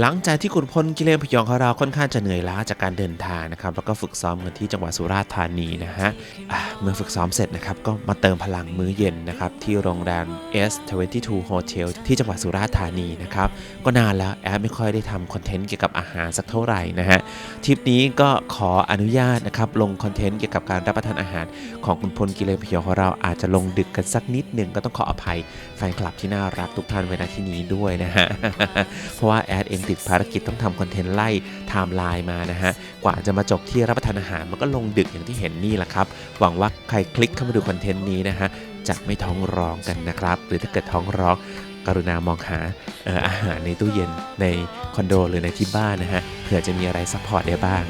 หลังจากที่ขุนพลกิเลนพยองของเราค่อนข้างจะเหนื่อยล้าจากการเดินทางนะครับ แล้วก็ฝึกซ้อมกันที่จังหวัดสุราษฎร์ธานีนะฮะะ เมื่อฝึกซ้อมเสร็จนะครับ ก็มาเติมพลังมื้อเย็นนะครับ ที่โรงแรม S22 Hotel ที่จังหวัดสุราษฎร์ธานีนะครับ ก็นานแล้วแอดไม่ค่อยได้ทำคอนเทนต์เกี่ยวกับอาหารสักเท่าไหร่นะฮะทริปนี้ก็ขออนุญาตนะครับ ลงคอนเทนต์เกี่ยวกับการรับประทานอาหาร ของคุณพลกิเลนพยองของเราอาจจะลงดึกกันสักนิดหนึ่งก็ต้องขออภัยแฟนคลับที่น่ารักทุกท่านไว้ณที่นี้ด้วยนะฮะเพราะว่าแอดเองติดภารกิจต้องทำคอนเทนต์ไล่ไทม์ไลน์มานะฮะกว่าจะมาจบที่รับประทานอาหารมันก็ลงดึกอย่างที่เห็นนี่แหละครับหวังว่าใครคลิกเข้ามาดูคอนเทนต์นี้นะฮะจะไม่ท้องร้องกันนะครับ หรือถ้าเกิดท้องร้องกรุณามองหาอออาหารในตู้เย็นในคอนโดหรือในที่บ้านนะฮะเผื่อจะมีอะไรซัพพอร์ตได้บ้าง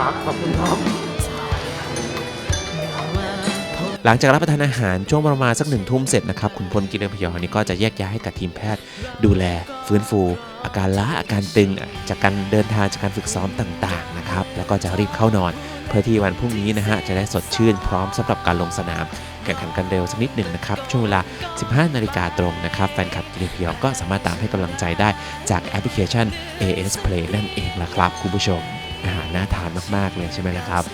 ครับขอบคุณครับหลังจากรับประทานอาหารช่วงประมาณสักหนึ่งทุ่มเสร็จนะครับขุนพลกิเลนพยองนี่ก็จะแยกย้ายให้กับทีมแพทย์ ดูแลฟื้นฟู อาการล้าอาการตึงจากการเดินทางจากการฝึกซ้อมต่างๆนะครับแล้วก็จะรีบเข้านอน เพื่อที่วันพรุ่งนี้นะฮะจะได้สดชื่นพร้อมสำหรับการลงสนาม แข่งขันกันเร็วสักนิดหนึ่งนะครับช่วงเวลา 15 นาฬิกาตรงนะครับแฟนคลับกิเลนพยองก็สามารถตามให้กำลังใจได้จากแอปพลิเคชัน AS Play นั่นเองละครับคุณผู้ชม อาหารน่าทานมากๆเลยใช่ไหมล่ะครับ